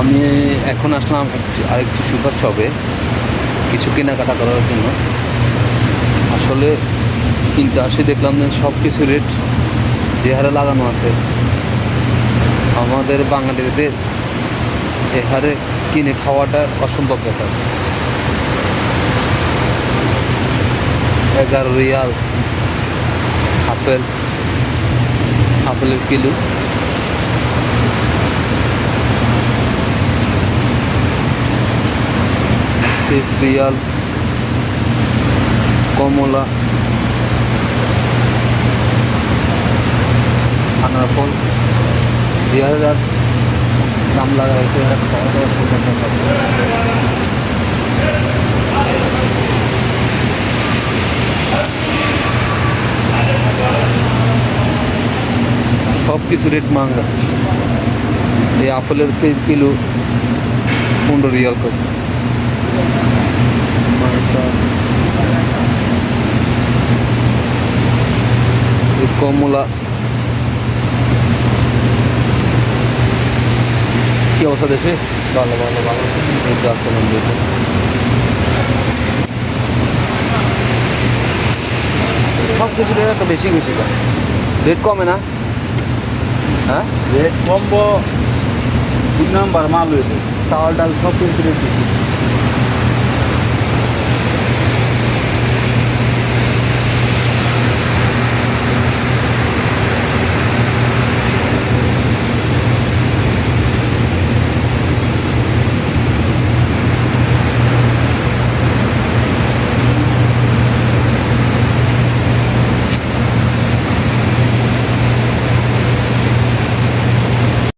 আমি এখন আসলাম একটি আরেকটি সুপার শপে কিছু কেনাকাটা করার জন্য। আসলে কিনতে আসি দেখলাম যে সব কিছু রেট যে হারে লাগানো আছে। আমাদের বাঙালিদের এ হারে কিনে খাওয়াটা অসম্ভব ব্যাপার। এগারো রিয়াল, আপেল, আপেলের কিলো। রিয়াল কমলা আনার ফল দুই হাজার দাম লাগা হয়েছে খাওয়া দাওয়া জন্য। সব কিছু রেট মাঙ্গা এই আপেলের কে- কিলো পনেরো রিয়াল করে কমলা কি অবস্থা দেখে? ভালো ভালো ভালো। আসলাম দেখে সব কিছু রেট বেশি বেশি রেট কমে না? হ্যাঁ? রেট কমবো। দুই নাম্বার মাল হইবে চাউল ডাল সব কিছু রেট বেশি।